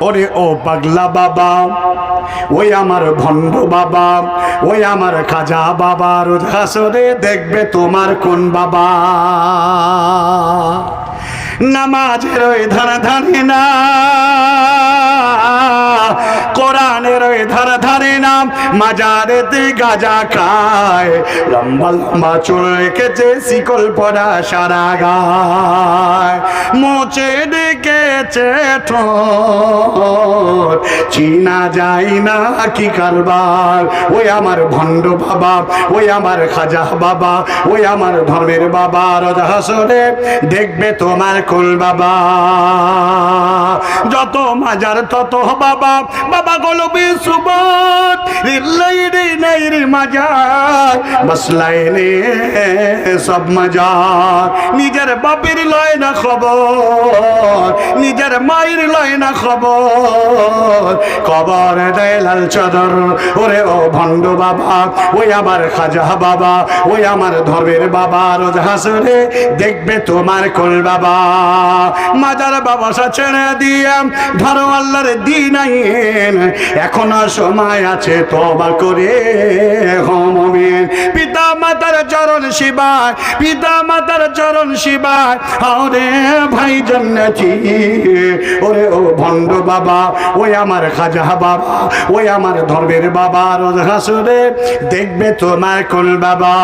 ওরে ও পাগলা বাবা। ওই আমার ভণ্ড বাবা। ওই আমার খাজা বাবা। রোজ হাসরে দেখবে তোমার কোন বাবা। নামাজের ওই ধান ধানে না। মাজারেতে গাজা খায় লম্বা লম্বা চুল রেখেছে শিকল পড়া সারা গায়। মোচে ডেকেছে চিনা যায় না কি কারবার। ওই আমার ভণ্ড বাবা, ওই আমার খাজা বাবা, ওই আমার ধর্মের বাবা দেখবে তোমার কুল বাবা। যত মাজার তত বাবা বাবা গলবি সুবত রিল্লাই রে নাই রে মাজার বসলাই নে সব মাজার। নিজের বাপের লয় না খবর, নিজের মায়ের লয় না খবর। খবর দেয় লাল চাদর, ওরে ও ভণ্ড বাবা, ওই আমার খাজা বাবা, ওই আমার ধর্মের বাবা, রোজ হাসরে দেখবে তোমার কোল বাবা। মাজার বাবা ছেড়ে দিয়ে ধরো আল্লাহর দিন এখনও সময় আছে তবা করে হমিন পিতা মাতার চরণ শিবায় পিতা মাতার চরণ শিবায়। আরে ভাই জন্নতি ওরে ও ভণ্ড বাবা, ওই আমার খাজা বাবা, ওই আমার ধর্মের বাবা, রোজ হাসুরে দেখবে তোমার কোন বাবা।